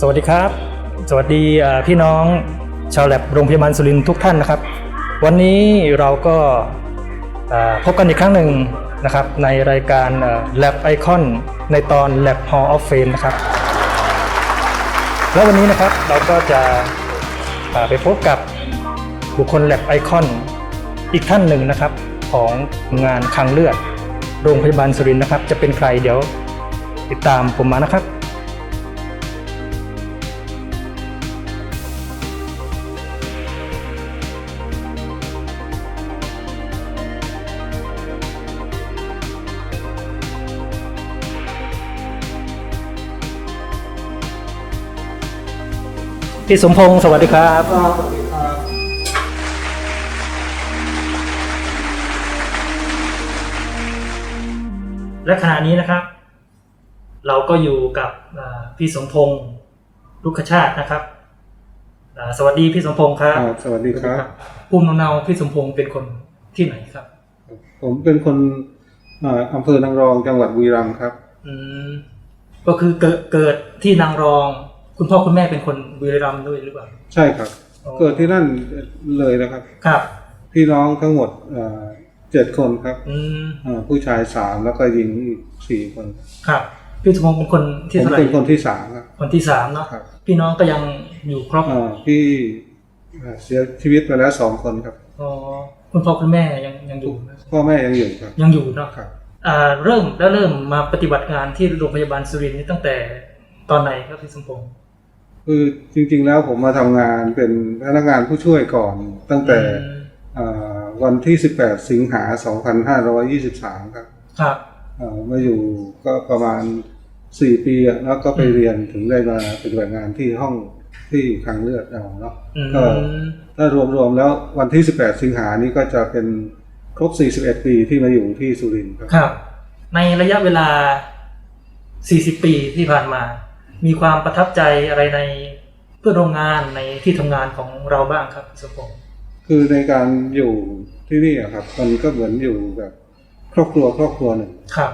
สวัสดีครับ สวัสดีพี่น้องชาวแลบโรงพยาบาลสุรินทร์ทุกท่านนะครับ วันนี้เราก็พบกันอีกครั้งหนึ่งนะครับในรายการเอ่อ Lab Icon ในตอน Lab Hall of Fame นะครับ แล้ววันนี้นะครับเราก็จะไปพบกับบุคคล Lab Icon อีกท่านหนึ่งนะครับของงานคลังเลือด โรงพยาบาลสุรินทร์นะครับ จะเป็นใครเดี๋ยวติดตามผมมานะครับ พี่สมพงศ์สวัสดีครับ และขณะนี้นะครับ เราก็อยู่กับอ่าพี่สมพงศ์ลุกชาตินะครับอ่าสวัสดีพี่สมพงศ์ครับครับ สวัสดีครับภูมิลำเนาพี่สมพงศ์เป็นคนที่ไหนครับ ผมเป็นคนอ่าอำเภอนางรองจังหวัดบุรีรัมย์ครับ อืมก็คือเกิดเกิดที่นางรอง คุณพ่อคุณแม่เป็นคนบุรีรัมย์ด้วยหรือเปล่า ใช่ครับ อ๋อ เกิดที่นั่นเลยนะครับ ครับ พี่น้องทั้งหมดอ่าเจ็ดคนครับอืมอ่าผู้ชายสามแล้วก็หญิงอีกสี่คนครับ พี่สมพงศ์เป็นคนที่ผมเท่าไหร่เป็นคนที่สามครับ คนที่สามเนาะครับ พี่น้องก็ยังอยู่ครบอ่าพี่อ่าเสียชีวิตไปแล้วสองคนครับ อ๋อคุณพ่อคุณแม่ยังยังอยู่นะพ่อแม่ยังอยู่ครับยังอยู่เนาะ ครับอ่าเริ่มแล้วเริ่มมาปฏิบัติงานที่โรงพยาบาลสุรินทร์นี่ตั้งแต่ตอนไหนครับพี่สมพงศ์ คือจริง ๆ แล้วผมมาทำงานเป็นพนักงานผู้ช่วยก่อนตั้งแต่อืมอ่าวันที่ 18 สิงหา 2523 ครับ ครับเอ่อมาอยู่ก็ประมาณสี่ปีอะแล้วก็ไปอืมเรียนถึงได้มาปฏิบัติงานที่ห้องที่คลังเลือดเอาเนาะอืมก็ถ้ารวมๆแล้ววันที่ 18 สิงหานี้ก็จะเป็นครบ 41 ปีที่มาอยู่ที่สุรินทร์ครับครับในระยะเวลา 40 ปีที่ผ่านมา มีความประทับใจอะไรในเพื่อนร่วมงานในที่ทำงานของเราบ้างครับพี่สมพงศ์คือในการอยู่ที่นี่อะครับ มันก็เหมือนอยู่แบบครอบครัวครอบครัวหนึ่งครับ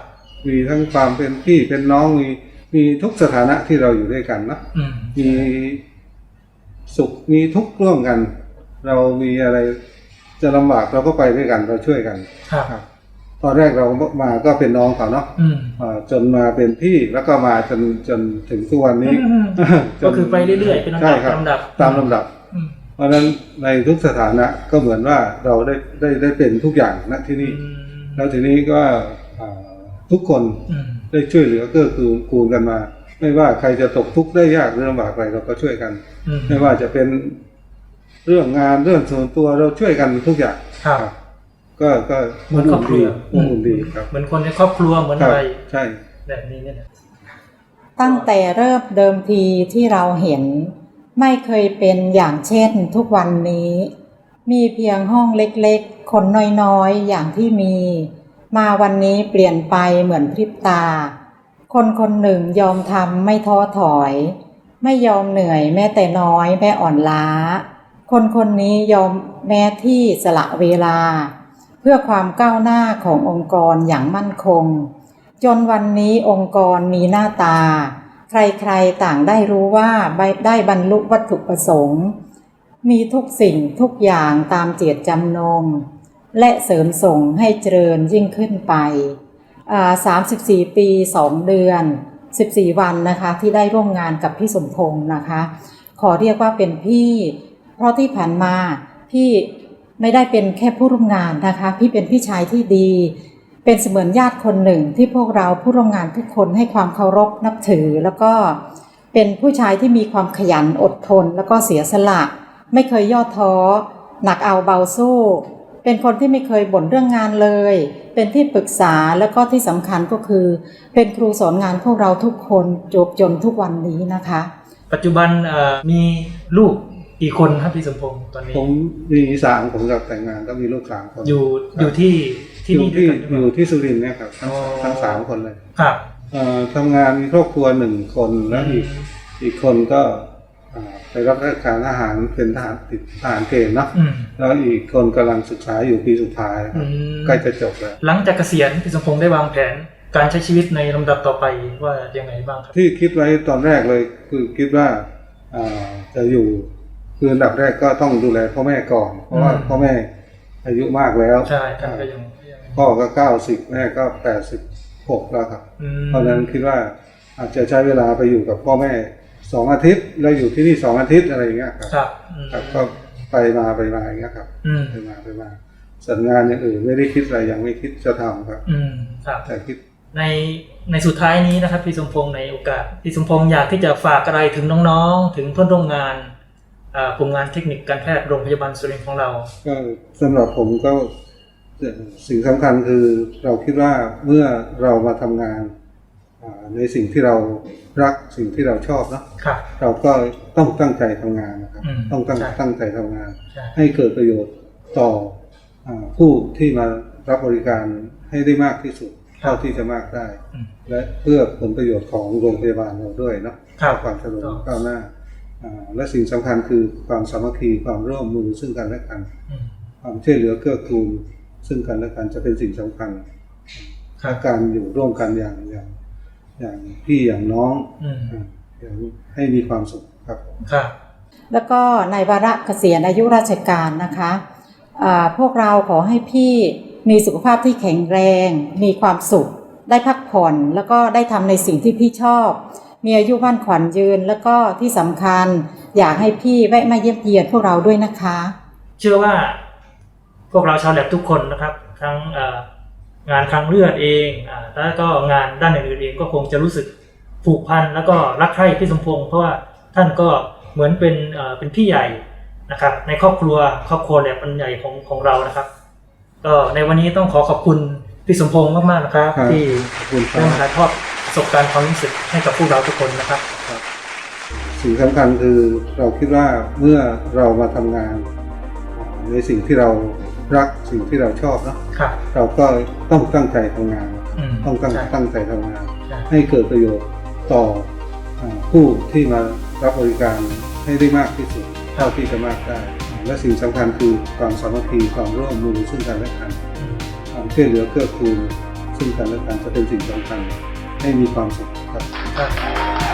มีทั้งความเป็นพี่เป็นน้องมีมีทุกสถานะที่เราอยู่ด้วยกันนะอืมมีสุขมีทุกข์ร่วมกัน เรามีอะไรจะลำบากเราก็ไปด้วยกันเราช่วยกันครับครับ ตอนแรกเรามาก็เป็นน้องเขาเนาะอืม อ่าจนมาเป็นพี่แล้วก็มาจนจนถึงทุกวันนี้ อืม จนก็คือไปเรื่อยๆเป็นลำดับใช่ครับลำดับตามลำดับ อืมเพราะฉะนั้นในทุกสถานะก็เหมือนว่าเราได้ได้ได้เป็นทุกอย่างณที่นี่อืมแล้วทีนี้ก็อ่าทุกคนอืมได้ช่วยเหลือเกื้อกูลกูลกันมา ไม่ว่าใครจะตกทุกข์ได้ยากหรือลำบากอะไรเราก็ช่วยกัน อืมไม่ว่าจะเป็นเรื่องงานเรื่องส่วนตัวเราช่วยกันทุกอย่างครับ ก็ก็เหมือนครอบครัวอบอุ่นดีครับ เหมือนคนในครอบครัวเหมือนครัอะบไรใช่แบบนี้เนี่ยนะตั้งแต่เริ่มเดิมทีที่เราเห็น ไม่เคยเป็นอย่างเช่นทุกวันนี้ มีเพียงห้องเล็กๆ คนน้อยๆ อย่างที่มี มาวันนี้เปลี่ยนไปเหมือนพริบตา คนคนหนึ่งยอมทำไม่ท้อถอย ไม่ยอมเหนื่อยแม้แต่น้อยแม้อ่อนล้า คนคนนี้ยอมแม้ที่สละเวลา เพื่อความก้าวหน้าขององค์กรอย่างมั่นคง จนวันนี้องค์กรมีหน้าตา ใครๆต่างได้รู้ว่าได้บรรลุวัตถุประสงค์ มีทุกสิ่งทุกอย่างตามเจตจำนง และเสริมส่งให้เจริญยิ่งขึ้นไป34 ปี 2 เดือน 14 วันนะคะที่ได้ร่วมงานกับพี่สมพงษ์นะคะ ขอเรียกว่าเป็นพี่ เพราะที่ผ่านมาพี่ ไม่ได้เป็นแค่ผู้ร่วมงานนะคะ พี่เป็นพี่ชายที่ดี เป็นเสมือนญาติคนหนึ่งที่พวกเราผู้ร่วมงานทุกคนให้ความเคารพนับถือ แล้วก็เป็นผู้ชายที่มีความขยันอดทน แล้วก็เสียสละ ไม่เคยย่อท้อ หนักเอาเบาสู้ เป็นคนที่ไม่เคยบ่นเรื่องงานเลย เป็นที่ปรึกษาแล้วก็ที่สำคัญก็คือ เป็นครูสอนงานพวกเราทุกคนจบจนทุกวันนี้นะคะ ปัจจุบันมีลูก กี่คนครับพี่สมพงศ์ตอนนี้ ผมมีสามผมกับแต่งงานก็มีลูกสามคน อยู่อยู่ที่ที่อยู่นี่ด้วที่ยกันหรือเปอล่า ยู่ที่สุรินทร์เนี่ยครับทั้งอ๋อ ทั้งสามคนเลยครับเอ่อทำงานมีครอบครัวหนึ่งคนแล้วอีกอีกคนก็อ่าไปรับราชการทหารเป็นทหารติดทหารเกณฑ์เนาะอืมแล้วอีกคนกำลังศึกษาอยู่ปีสุดท้ายคอืรับมใกล้จะจบแล้ว หลังจากเกษียณพี่สมพงศ์ได้วางแผนการใช้ชีวิตในลำดับต่อไปว่ายังไงบ้างครับ ที่คิดไว้ตอนแรกเลยคือคิดว่าอ่าจะอยู่ คืออันดับแรกก็ต้องดูแลพ่อแม่ก่อน เพราะว่าอืมพ่อแม่อายุมากแล้วใช่ท่านก็ยังยังพ่อก็เก้าสิบแม่ก็แปดสิบหกแล้วครับอืมเพราะฉะนั้นคิดว่าอาจจะใช้เวลาไปอยู่กับพ่อแม่สองอาทิตย์แล้วอยู่ที่นี่สองอาทิตย์อะไรอย่างเงี้ยครับครับอืมครับก็ไปมาไปมาอย่างเงี้ยครับอืมไปมาไปมาส่วนงานอย่างอื่นไม่ได้คิดอะไรยังไม่คิดจะทำครับ อืมครับแต่คิดในในสุดท้ายนี้นะครับพี่สมพงษ์ในโอกาสพี่สมพงษ์อยากที่จะฝากอะไรถึงน้องๆ ถึงเพื่อนร่วมงานอ่า กลุ่มงานเทคนิคการแพทย์โรงพยาบาลสุรินทร์ของเรา ก็สำหรับผมก็สิ่งสำคัญคือเราคิดว่าเมื่อเรามาทำงานอ่าในสิ่งที่เรารักสิ่งที่เราชอบเนาะครับเราก็ต้องตั้งใจทำงานนะครับอืมต้องตั้งใช่ตั้งใจทำงานใช่ให้เกิดประโยชน์ต่ออาผู้ที่มารับบริการให้ได้มากที่สุดเท่าที่จะมากได้อืมและเพื่อผลประโยชน์ของโรงพยาบาลเราด้วยเนาะครับความเจริญถูกก้าวหน้าอ่า และสิ่งสำคัญคือความสามัคคีความร่วมมือซึ่งกันและกันอืมความช่วยเหลือเกื้อกูลซึ่งกันและกันจะเป็นสิ่งสำคัญครับการอยู่ร่วมกันอย่างอย่างอย่างพี่อย่างน้องอืมอ่าอย่างให้มีความสุขครับครับแล้วก็ในวาระเกษียณอายุราชการนะคะอ่าพวกเราขอให้พี่มีสุขภาพที่แข็งแรง มีความสุข ได้พักผ่อน แล้วก็ได้ทำในสิ่งที่พี่ชอบ มีอายุมั่นขวัญยืน แล้วก็ที่สำคัญอยากให้พี่แวะมาเยี่ยมเยียนพวกเราด้วยนะคะ เชื่อว่าพวกเราชาวแลบทุกคนนะครับ ทั้งเอ่องานครั้งเลือดเองอ่าแล้วก็งานด้านอื่นๆเองก็คงจะรู้สึกผูกพันแล้วก็รักใคร่พี่สมพงษ์เพราะว่าท่านก็เหมือนเป็นเอ่อเป็นพี่ใหญ่นะครับในครอบครัวครอบครัวแลบอันใหญ่ของของเรานะครับก็ในวันนี้ต้องขอขอบคุณพี่สมพงษ์มากๆนะครับครับที่ขอบคุณคได้รับมาถ่ายทอด ประสบการณ์ความรู้สึกให้กับพวกเราทุกคนนะครับ สิ่งสำคัญคือเราคิดว่าเมื่อเรามาทำงานอ่าในสิ่งที่เรารักสิ่งที่เราชอบเนาะครับเราก็ต้องตั้งใจทำงาน อืมต้องตั้งใช่ ตั้งใจทำงาน ใช่ให้เกิดประโยชน์ต่ออาผู้ที่มารับบริการให้ได้มากที่สุดเท่าที่จะมากได้ และสิ่งสำคัญคือความสามัคคีความร่วมมือซึ่งกันและกัน อืม ความช่วยเหลือเกื้อกูลซึ่งกันและกันจะเป็นสิ่งสำคัญ ให้มีความสุขครับครับ